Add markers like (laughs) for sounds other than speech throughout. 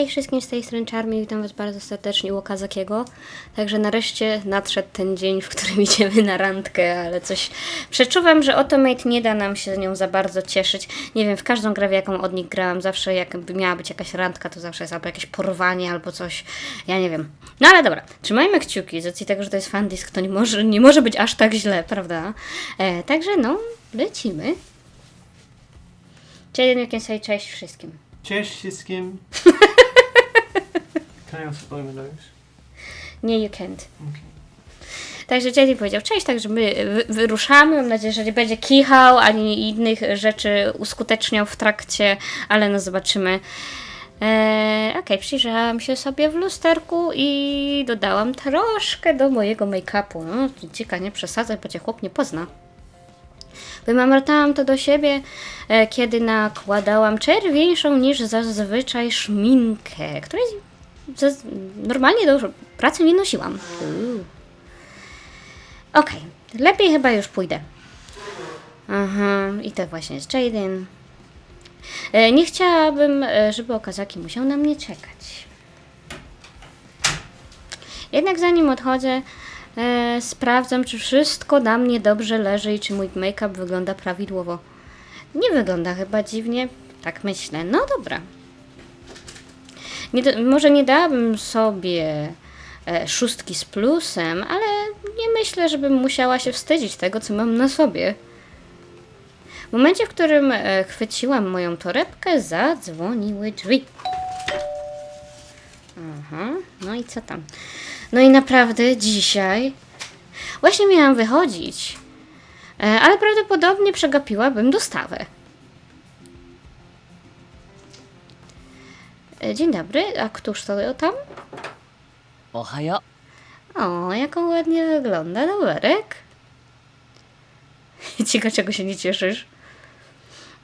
Hej wszystkim z tej strony Charmy, witam was bardzo serdecznie u Okazakiego. Także nareszcie nadszedł ten dzień, w którym (laughs) idziemy na randkę, ale coś przeczuwam, że Automate nie da nam się z nią za bardzo cieszyć. Nie wiem, w każdą grę, w jaką od nich grałam, zawsze jakby miała być jakaś randka, to zawsze jest albo jakieś porwanie, albo coś, ja nie wiem. No ale dobra, trzymajmy kciuki, z racji tego, że to jest fandisk, to nie może, nie może być aż tak źle, prawda? E, także no, lecimy. Czyli you can say cześć wszystkim. Cześć wszystkim. (laughs) Can I also blow my nose? Nie, you can't. Okay. Także JD powiedział cześć, także my wy, wyruszamy. Mam nadzieję, że nie będzie kichał ani innych rzeczy uskuteczniał w trakcie, ale no zobaczymy. Eee, Okej, przyjrzałam się sobie w lusterku i dodałam troszkę do mojego make-upu. No, dzika, nie przesadzaj, bo cię chłop nie pozna. Wymamrotałam to do siebie, e, kiedy nakładałam czerwieńszą niż zazwyczaj szminkę, której zaz- normalnie do pracy nie nosiłam. Okej, lepiej chyba już pójdę. Aha, i to właśnie jest Jaden. E, Nie chciałabym, e, żeby Okazaki musiał na mnie czekać. Jednak zanim odchodzę, e, sprawdzam, czy wszystko na mnie dobrze leży i czy mój make-up wygląda prawidłowo. Nie wygląda chyba dziwnie, tak myślę. No dobra. Nie, może nie dałabym sobie e, szóstki z plusem, ale nie myślę, żebym musiała się wstydzić tego, co mam na sobie. W momencie, w którym e, chwyciłam moją torebkę, zadzwoniły drzwi. Aha, no i co tam? No i naprawdę dzisiaj właśnie miałam wychodzić, e, ale prawdopodobnie przegapiłabym dostawę. Dzień dobry, a któż to tam? おはよ O, jak on ładnie wygląda, Doberek. (laughs) Ciekawe, czego się nie cieszysz.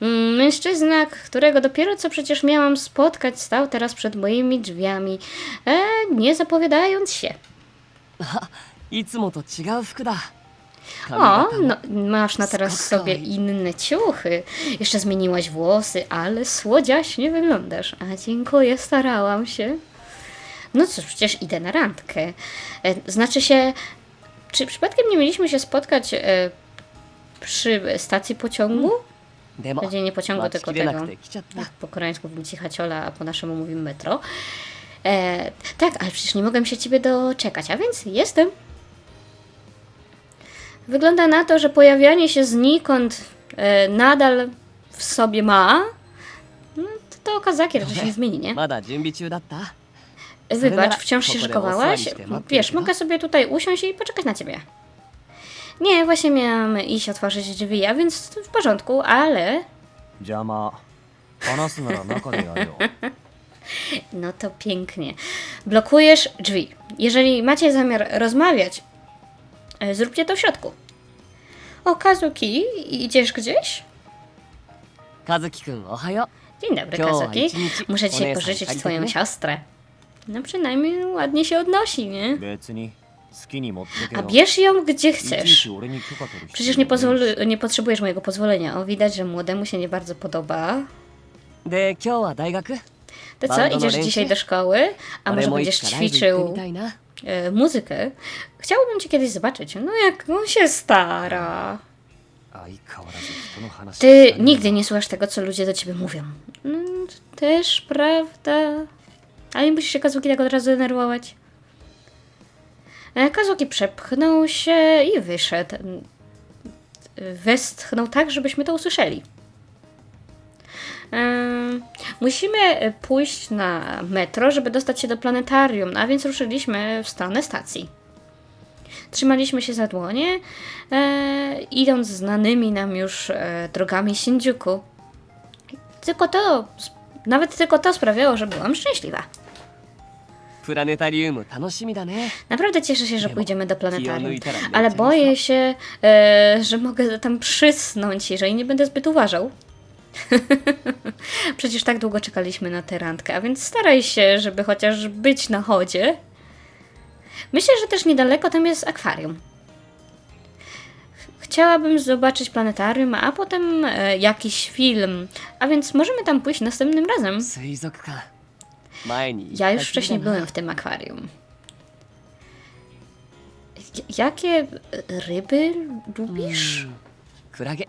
Mm, Mężczyzna, którego dopiero co przecież miałam spotkać, stał teraz przed moimi drzwiami, e, nie zapowiadając się. (laughs) いつもと違う服だ髪 o, no, masz na teraz sobie inne ciuchy. Jeszcze zmieniłaś włosy, ale słodziaśnie wyglądasz. A dziękuję, starałam się. No cóż, przecież idę na randkę. E, znaczy się, czy przypadkiem nie mieliśmy się spotkać e, przy stacji pociągu? Będzie nie pociągu, tylko tego. Tak, po koreańsku mówimy haciola, a po naszemu mówimy metro. E, tak, ale przecież nie mogłem się ciebie doczekać, a więc jestem. Wygląda na to, że pojawianie się znikąd e, nadal w sobie ma. No, to, to Okazaki raczej się nie zmieni, nie? まだ準備中だった Wybacz, wciąż się Pokoju szykowałaś? osłonić temat, Wiesz, no. mogę sobie tutaj usiąść i poczekać na ciebie. Nie, właśnie miałam iść otworzyć drzwi, a więc w porządku, ale 邪魔話すなら中でやるよ (laughs) No to pięknie. Blokujesz drzwi. Jeżeli macie zamiar rozmawiać, e, E, zróbcie to w środku. O, Kazuki, idziesz gdzieś? Kazuki-kun, ohajo. Dzień dobry, Kazuki. Muszę dzisiaj pożyczyć twoją siostrę. No przynajmniej ładnie się odnosi, nie? A bierz ją gdzie chcesz. Przecież nie, nie potrzebujesz mojego pozwolenia. O, widać, że młodemu się nie bardzo podoba. To co, idziesz dzisiaj do szkoły? A może będziesz ćwiczył E, muzykę, chciałabym cię kiedyś zobaczyć. No jak on się stara. Ty nigdy nie słuchasz tego, co ludzie do ciebie mówią. No, to też prawda. Ale nie musisz się Kazuki tak od razu denerwować. E, Kazuki przepchnął się i wyszedł. Westchnął tak, żebyśmy to usłyszeli musimy e, pójść na metro, żeby dostać się do planetarium, no a więc ruszyliśmy w stronę stacji. Trzymaliśmy się za dłonie, e, idąc znanymi nam już e, drogami Sindziuku. Tylko to, nawet tylko to sprawiało, że byłam szczęśliwa. Naprawdę cieszę się, że pójdziemy do planetarium, ale boję się, że mogę tam przysnąć, jeżeli nie będę zbyt uważał. (laughs) Przecież tak długo czekaliśmy na tę randkę, a więc staraj się, żeby chociaż być na chodzie. Myślę, że też niedaleko tam jest akwarium. Chciałabym zobaczyć planetarium, a potem e, jakiś film, a więc możemy tam pójść następnym razem. 水族館 前に Ja 言 już ったきり wcześniej だな byłem w tym akwarium. J- jakie ryby lubisz? クラゲ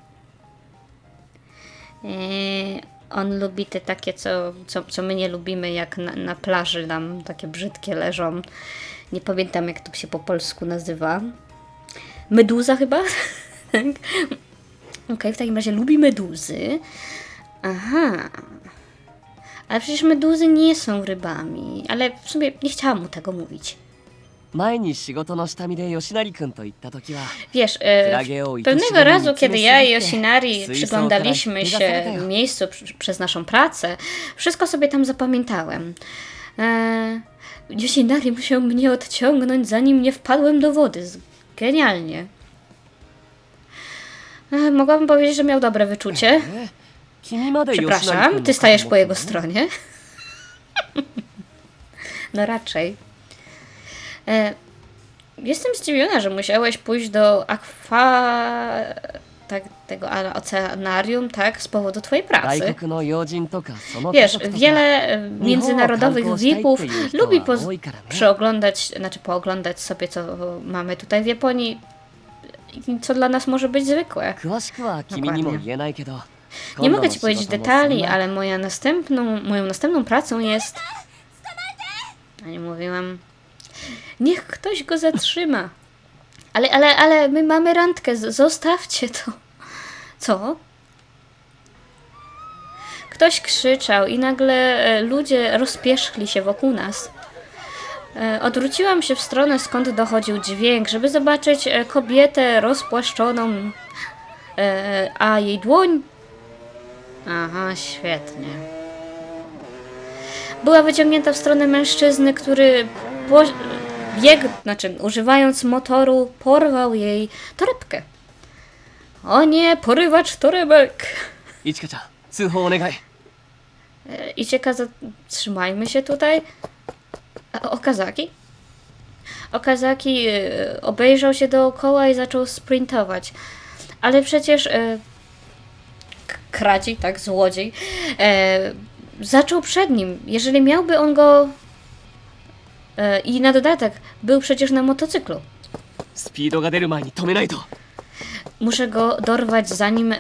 Eee, on lubi te takie, co, co, co my nie lubimy, jak na, na plaży nam takie brzydkie leżą. Nie pamiętam, jak to się po polsku nazywa. Meduza chyba? (laughs) Tak. Okej, w takim razie lubi meduzy. Aha. Ale przecież meduzy nie są rybami. Ale w sumie nie chciałam mu tego mówić. 前に仕事の下見で吉成君と行った時は Wiesz, e, Klagę o i pewnego Toshiro razu, nic kiedy nie ja i słyszę. Yoshinari Słyszę, przyglądaliśmy teraz się nie zasadają. miejscu przy- przez naszą pracę, wszystko sobie tam zapamiętałem. E, Yoshinari musiał mnie odciągnąć, zanim nie wpadłem do wody. Z- Genialnie. E, mogłabym powiedzieć, że miał dobre wyczucie. え君まで吉成君 Przepraszam, の ty stajesz顔 po 持つ jego の stronie. (laughs) No raczej. Jestem zdziwiona, że musiałeś pójść do akwa... Tak, tego oceanarium, tak, z powodu twojej pracy. Wiesz, wiele międzynarodowych VIP-ów lubi po, przeoglądać, znaczy pooglądać sobie, co mamy tutaj w Japonii, co dla nas może być zwykłe. Dokładnie. Nie mogę ci powiedzieć detali, ale moja następną, moją następną pracą jest... A nie mówiłam... Niech ktoś go zatrzyma. Ale, ale, ale my mamy randkę, zostawcie to. Co? Ktoś krzyczał i nagle e, ludzie rozpierzchli się wokół nas. E, Odwróciłam się w stronę, skąd dochodził dźwięk, żeby zobaczyć e, kobietę rozpłaszczoną, a jej dłoń Aha, świetnie. Była wyciągnięta w stronę mężczyzny, który po, bieg, znaczy używając motoru, porwał jej torebkę. O nie, porywacz torebek! Ichika-chan, tsuhou onegai. E, Ichika, zatrzymajmy się tutaj. Okazaki? Okazaki e, obejrzał się dookoła i zaczął sprintować. Ale przecież e, kradziej, tak, złodziej, e, zaczął przed nim. Jeżeli miałby on go e, i na dodatek był przecież na motocyklu. スピードが出る前に止めないと Muszę go dorwać, zanim e,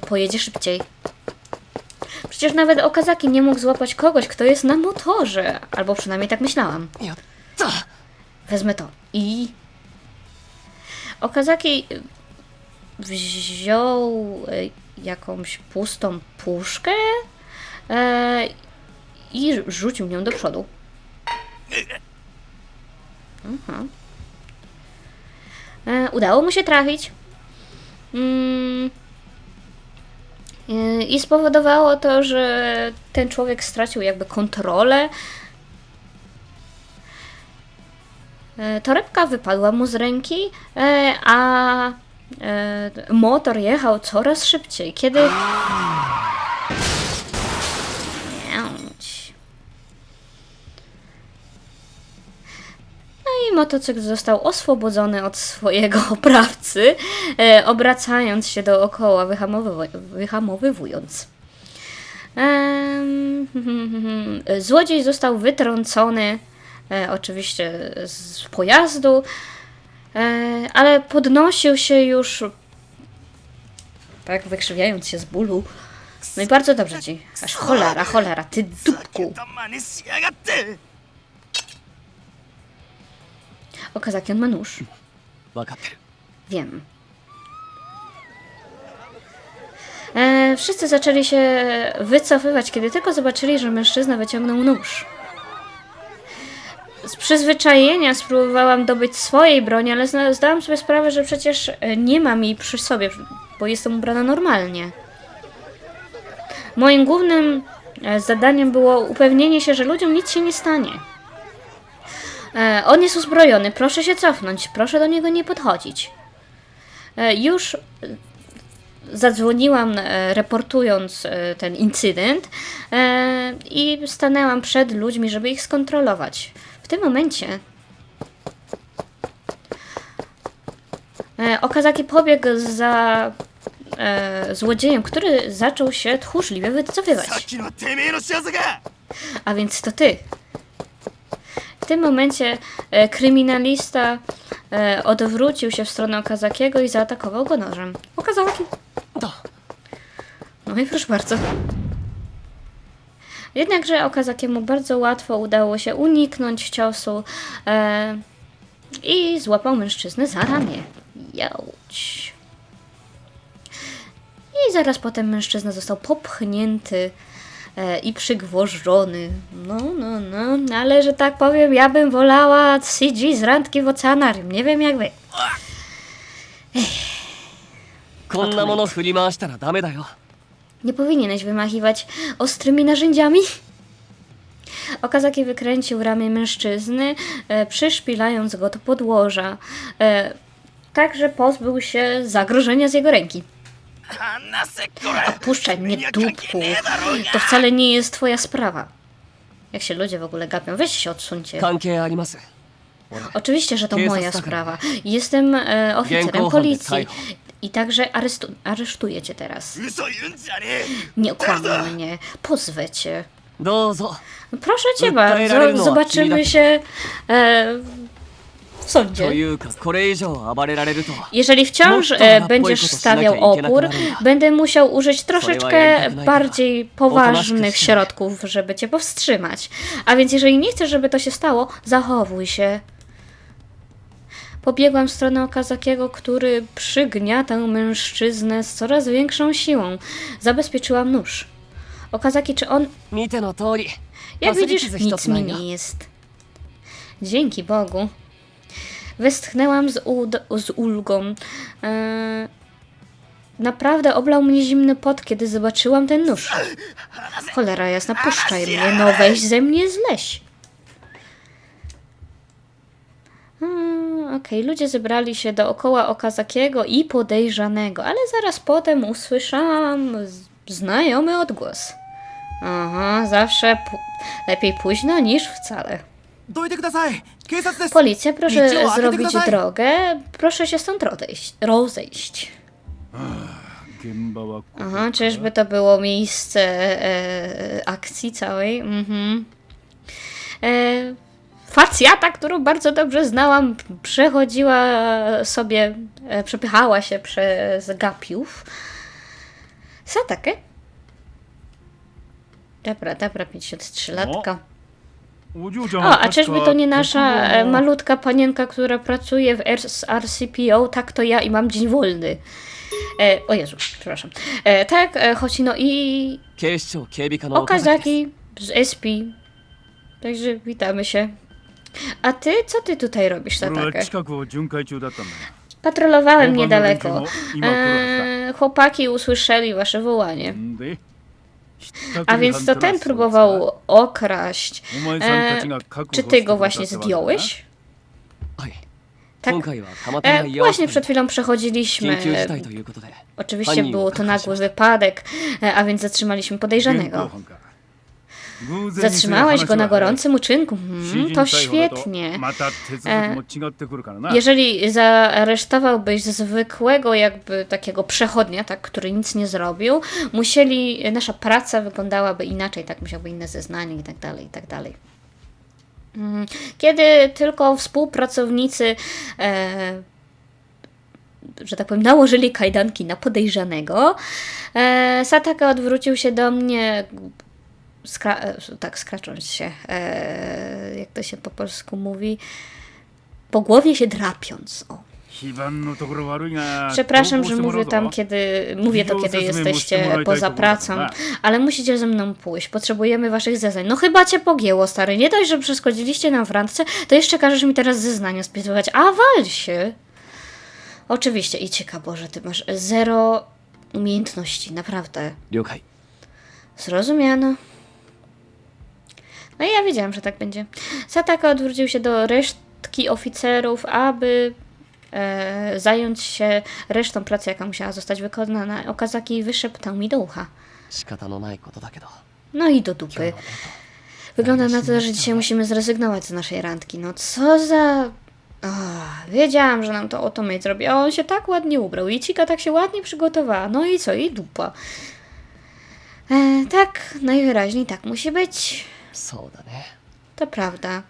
pojedzie szybciej. Przecież nawet Okazaki nie mógł złapać kogoś, kto jest na motorze. Albo przynajmniej tak myślałam. やった Wezmę to. I. Okazaki y, wziął y, jakąś pustą puszkę e, i rzucił nią do przodu. Mhm. E, udało mu się trafić. Mm. Y, I spowodowało to, że ten człowiek stracił jakby kontrolę E, Torebka wypadła mu z ręki, e, a e, motor jechał coraz szybciej. Kiedy. No i motocykl został oswobodzony od swojego (laughs) oprawcy, e, obracając się dookoła, wyhamowywu- wyhamowywując. Em, (laughs) Złodziej został wytrącony e, oczywiście z pojazdu, e, ale podnosił się już, tak wykrzywiając się z bólu. No i bardzo dobrze ci. Aż cholera, cholera, ty dupku. Okazaki, on ma nóż. Wiem. E, wszyscy zaczęli się wycofywać, kiedy tylko zobaczyli, że mężczyzna wyciągnął nóż. Z przyzwyczajenia spróbowałam dobyć swojej broni, ale zdałam sobie sprawę, że przecież e, nie mam jej przy sobie, bo jestem ubrana normalnie. Moim głównym e, zadaniem było upewnienie się, że ludziom nic się nie stanie. E, on jest uzbrojony, proszę się cofnąć, proszę do niego nie podchodzić. E, już zadzwoniłam e, reportując e, ten incydent e, i stanęłam przed ludźmi, żeby ich skontrolować. W tym momencie Okazaki pobiegł za złodziejem, który zaczął się tchórzliwie wycofywać. A więc to ty. W tym momencie e, kryminalista e, odwrócił się w stronę Okazakiego i zaatakował go nożem. Okazaki. だ No i proszę bardzo. Jednakże Okazakiemu bardzo łatwo udało się uniknąć ciosu e, i złapał mężczyznę za ramię. Jałć. I zaraz potem mężczyzna został popchnięty i przygwożdżony. No, no, no, ale że tak powiem, ja bym wolała CG z randki w oceanarium. Nie wiem jak wy. こんなもの振り回したらダメだよ Nie powinieneś wymachiwać ostrymi narzędziami. Okazaki wykręcił ramię mężczyzny, e, przyszpilając go do podłoża. E, tak, że pozbył się zagrożenia z jego ręki. Opuszczaj mnie, dupku. To wcale nie jest twoja sprawa. Jak się ludzie w ogóle gapią, weź się odsuńcie. Oczywiście, że to moja sprawa. Jestem e, oficerem policji. I także aresztu aresztuję cię teraz. Nie okłamaj mnie. Pozwę cię. Proszę cię bardzo. Zobaczymy się e, w sądzie. Jeżeli wciąż e, będziesz stawiał opór, będę musiał użyć troszeczkę bardziej poważnych środków, żeby cię powstrzymać. A więc jeżeli nie chcesz, żeby to się stało, zachowuj się. Pobiegłam w stronę Okazakiego, który przygniatał mężczyznę z coraz większą siłą. Zabezpieczyłam nóż. Okazaki, czy on... Jak widzisz, nic mi nie jest. Dzięki Bogu. Westchnęłam z, z ulgą. E, naprawdę oblał mnie zimny pot, kiedy zobaczyłam ten nóż. Cholera jasna, puszczaj mnie, no weź ze mnie zleś. Mm, Okej, ludzie zebrali się dookoła Okazakiego i podejrzanego, ale zaraz potem usłyszałam znajomy odgłos. Aha, zawsze lepiej późno niż wcale. Policja, proszę zrobić drogę. Proszę się stąd rozejść. Ah, Aha, czyżby to było miejsce e, akcji całej? Mhm. E, facjata, którą bardzo dobrze znałam, przechodziła sobie, e, przepychała się przez gapiów. Satakę. Dobra, dobra, 53 latka. No. O, a czyżby to nie nasza e, malutka panienka, która pracuje w RCPO, tak to ja i mam dzień wolny. E, o Jezu, przepraszam. E, tak, e, choć no i Okazaki z SP. Także witamy się. A ty, co ty tutaj robisz, Satake? Patrolowałem niedaleko. E, chłopaki usłyszeli wasze wołanie. A więc to ten próbował okraść. E, czy ty go właśnie zdjąłeś? Tak. E, właśnie przed chwilą przechodziliśmy. Oczywiście był to nagły wypadek, e, a więc zatrzymaliśmy podejrzanego. Zatrzymałeś go na gorącym uczynku. Hmm, to świetnie. E, jeżeli zaaresztowałbyś zwykłego jakby takiego przechodnia, tak, który nic nie zrobił, musieli, nasza praca wyglądałaby inaczej, tak, musiałby inne zeznanie i tak dalej, i tak dalej. Hmm, kiedy tylko współpracownicy e, że tak powiem, nałożyli kajdanki na podejrzanego. E, Sataka odwrócił się do mnie skra tak, skracząc się, e, jak to się po polsku mówi, po głowie się drapiąc. O. Przepraszam, że mówię tam, kiedy mówię to, kiedy jesteście poza pracą, ale musicie ze mną pójść. Potrzebujemy waszych zeznań. No chyba cię pogięło, stary. Nie dość, że przeszkodziliście nam w randce, to jeszcze każesz mi teraz zeznania spisywać. A wal się! Oczywiście, i cieka Boże, ty masz zero umiejętności, naprawdę. Zrozumiano. No i ja wiedziałam, że tak będzie. Sataka odwrócił się do resztki oficerów, aby e, zająć się resztą pracy, jaka musiała zostać wykonana. Okazaki wyszeptał mi do ucha. No i do dupy. Wygląda na to, że dzisiaj musimy zrezygnować z naszej randki. No co za... Oh, wiedziałam, że nam to automate zrobi, a on się tak ładnie ubrał i Cika tak się ładnie przygotowała. No i co? I dupa. E, tak, najwyraźniej tak musi być. そうだね To prawda.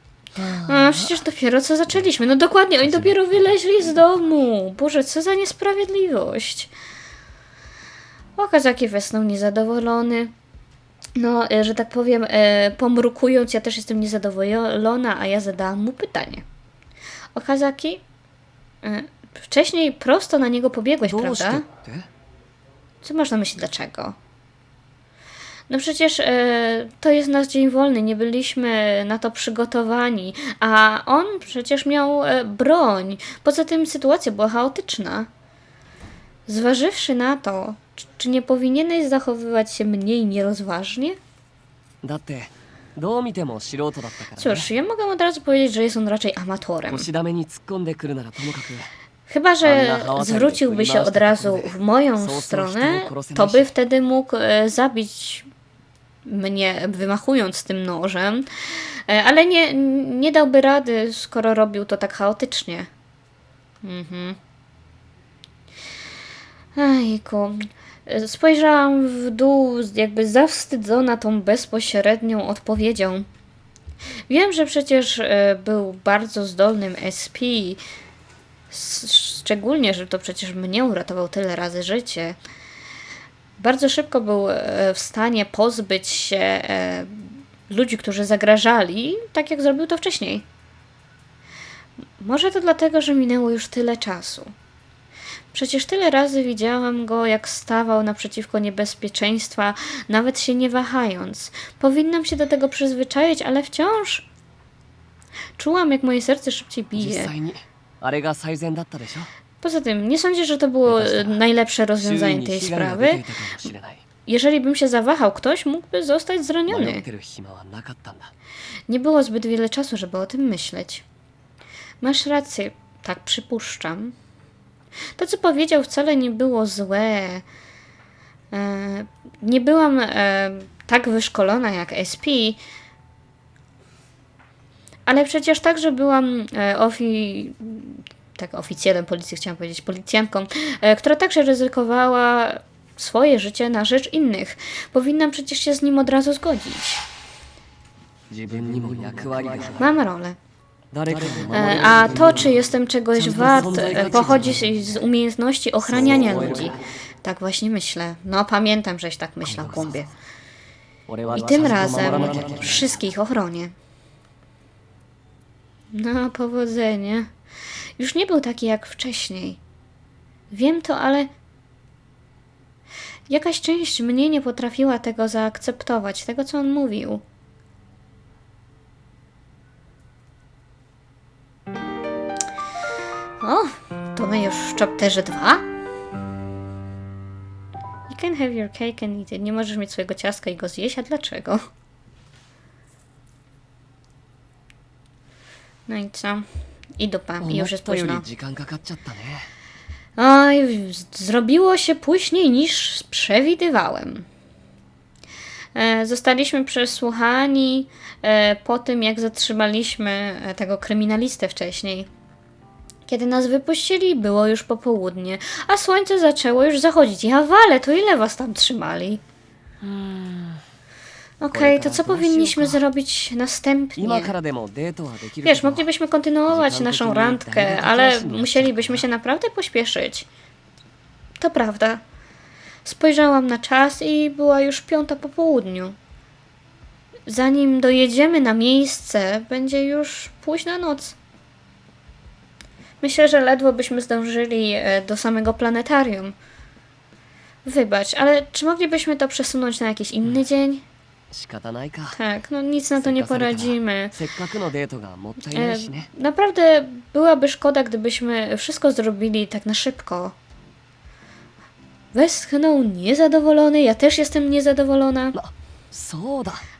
A przecież dopiero co zaczęliśmy. No dokładnie, oni dopiero wyleźli z domu. Boże, co za niesprawiedliwość. Okazaki wesnął niezadowolony. No, e, że tak powiem, e, pomrukując, ja też jestem niezadowolona, a ja zadałam mu pytanie. Okazaki, e, wcześniej prosto na niego pobiegłeś, どうしてっ prawda? て Co masz na myśli dlaczego? No przecież e, to jest nasz dzień wolny, nie byliśmy na to przygotowani, a on przecież miał e, broń. Poza tym sytuacja była chaotyczna. Zważywszy na to, czy nie powinieneś zachowywać się mniej nierozważnie? Cóż, ja mogę od razu powiedzieć, że jest on raczej amatorem. Chyba, że zwróciłby się od razu w moją stronę, to by wtedy mógł e, zabić mnie, wymachując tym nożem, E, ale nie, nie dałby rady, skoro robił to tak chaotycznie. Mhm. Ejku. Spojrzałam w dół, jakby zawstydzona tą bezpośrednią odpowiedzią. Wiem, że przecież e, był bardzo zdolnym SP, Szczególnie, że to przecież mnie uratował tyle razy życie. Bardzo szybko był e, w stanie pozbyć się e, ludzi, którzy zagrażali, tak jak zrobił to wcześniej. Może to dlatego, że minęło już tyle czasu. Przecież tyle razy widziałam go, jak stawał naprzeciwko niebezpieczeństwa, nawet się nie wahając. Powinnam się do tego przyzwyczaić, ale wciąż czułam, jak moje serce szybciej 実 bije. Poza tym, nie sądzę, że to było e, najlepsze rozwiązanie tej sprawy. Jeżeli bym się zawahał, ktoś mógłby zostać zraniony. Nie było zbyt wiele czasu, żeby o tym myśleć. Masz rację, tak przypuszczam. To, co powiedział, wcale nie było złe. E, nie byłam e, tak wyszkolona jak SP, ale przecież także byłam ofi tak oficjelem policji, chciałam powiedzieć, policjantką, e, która także ryzykowała swoje życie na rzecz innych. Powinnam przecież się z nim od razu zgodzić. E, mam rolę. A to, czy jestem czegoś wart, e, pochodzi z umiejętności ochraniania ludzi. Tak właśnie myślę. No, pamiętam, żeś tak myślał, kumbie. I tym razem wszystkich ochronię. No, powodzenia. Już nie był taki jak wcześniej. Wiem to, ale jakaś część mnie nie potrafiła tego zaakceptować, tego co on mówił. O, to my już w chapterze 2. You can have your cake and eat it. Nie możesz mieć swojego ciastka i go zjeść, a dlaczego? No i co? I dupa, już jest późno. Oj, zrobiło się później niż przewidywałem. E, zostaliśmy przesłuchani e, po tym, jak zatrzymaliśmy e, tego kryminalistę wcześniej. Kiedy nas wypuścili, było już popołudnie, a słońce zaczęło już zachodzić. Ja wale, to ile was tam trzymali? Hmm. Okej, to tak, co no, powinniśmy zrobić następnie? Wiesz, moglibyśmy kontynuować naszą randkę, ale musielibyśmy się naprawdę pośpieszyć. To prawda. Spojrzałam na czas i była już piąta po południu. Zanim dojedziemy na miejsce, będzie już późna noc. Myślę, że ledwo byśmy zdążyli e, do samego planetarium. Wybacz, ale czy moglibyśmy to przesunąć na jakiś inny dzień? Tak, no nic na to nie poradzimy. E, naprawdę byłaby szkoda, gdybyśmy wszystko zrobili tak na szybko. Westchnął niezadowolony, ja też jestem niezadowolona. No,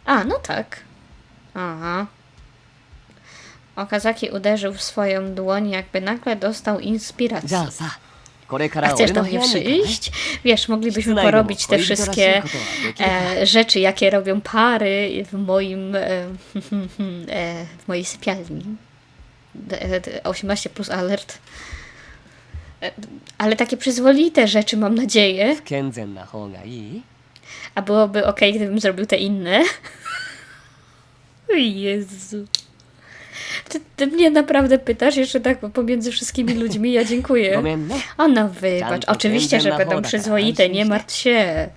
A, no tak. Aha. Okazaki uderzył w swoją dłoń, jakby nagle dostał inspiracji. A chcesz do mnie przyjść? Wiesz, moglibyśmy porobić te wszystkie e, rzeczy, jakie robią pary w moim e, (laughs) e w mojej sypialni. 18 e, plus alert. E, ale takie przyzwoite rzeczy, mam nadzieję. A byłoby ok, gdybym zrobił te inne. (laughs) Jezu. Ty, ty mnie naprawdę pytasz jeszcze tak pomiędzy wszystkimi ludźmi, ja ご dziękuję. めんね O no wybacz, Tam oczywiście, że to będą będę przyzwoite, nie na martw się.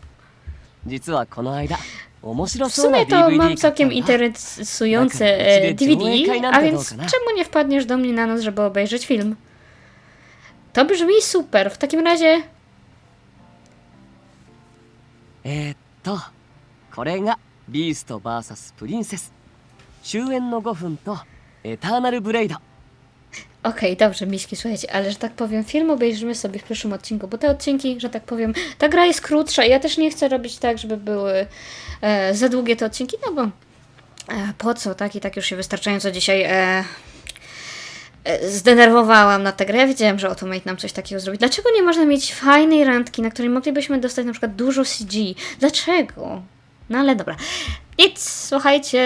実はこの間面白 W そうな sumie to DVD mam 買った całkiem んだ interesujące Taka, e, czyli DVD, dwójka a na więc pewno, no. czemu nie wpadniesz do mnie na noc, żeby obejrzeć film? To brzmi super. W takim razie えー、っとこれがビースト VS プリンセス終焉の5分とエ ターナルブレイド Okej, dobrze, miśki, słuchajcie, ale że tak powiem, film obejrzymy sobie w przyszłym odcinku, bo te odcinki, że tak powiem, ta gra jest krótsza i ja też nie chcę robić tak, żeby były e, za długie te odcinki, no bo e, po co, tak? I tak już się wystarczająco dzisiaj e, e, zdenerwowałam na tę grę. Ja wiedziałam, że Automate nam coś takiego zrobi. Dlaczego nie można mieć fajnej randki, na której moglibyśmy dostać na przykład dużo CG? Dlaczego? No ale dobra. Nic, słuchajcie,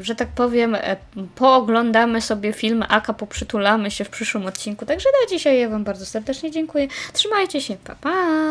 że tak powiem, e, pooglądamy sobie film, aka poprzytulamy się w przyszłym odcinku. Także na dzisiaj ja Wam bardzo serdecznie dziękuję. Trzymajcie się, pa pa!